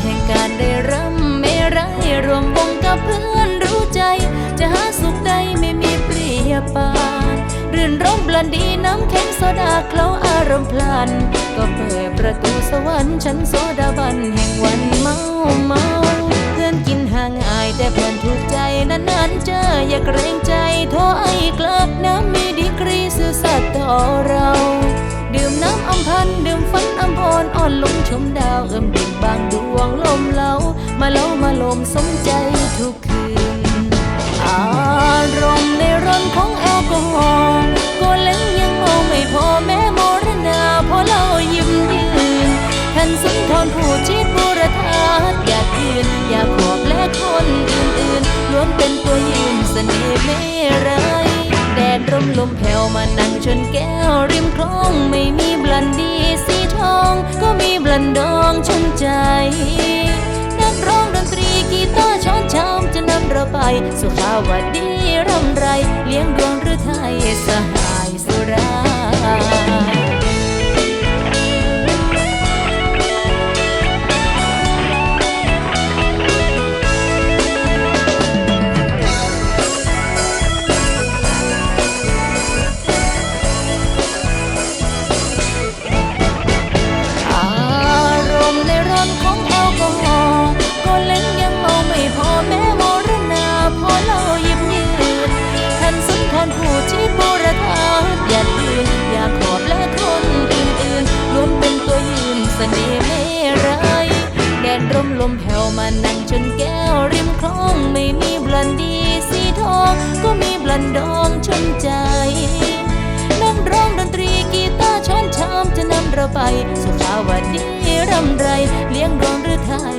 แห่งการได้รำไม่ไรรวมวงกับเพื่อนรู้ใจ จะหาสุขใดไม่มีเปรียบปานเรื่อนร่มบลันดีน้ำแข็งโซดาเคล้าอารมณ์พลัน ก็เปิดประตูสวรรค์ฉันโซดาบันแห่งวันเมาเมาเพื่อนกินห่างอายแต่เพื่อนถูกใจนานๆเจออย่าเกรงใจท้อไอกลับน้ำมีดีกรีสื่อสัตย์ต่อเรา มสมใจทุกคืน อารมณ์ในร้อนของแอลกอฮอล์ก็เล่นยังเมาไม่พอแม้มรณาพอเล่ายิ้มยืนท่านสุนทรผู้ชิดบุรธาอยากยืนอยากขอบและคนอื่นๆล้วนเป็นตัวยืนเสน่ห์ไม่ไรแดดร่มลมแผ่วมานั่งชนแก้วริมคลองไม่มีบลันดีสีทอง ก็มีบลันดองชนใจาไปสุขาวดีรำไร เลี้ยงดวงหรือไทยสหายสุรา ลมแผ่วมานั่งชนแก้วริมคลองไม่มีบลันดีสีทองก็มีบลันดองชนใจนักร้องดนตรีกีตาร์ช้อนชามจะนำเราไป สุขาวดีรำไร เลี้ยงร้องหรือไทย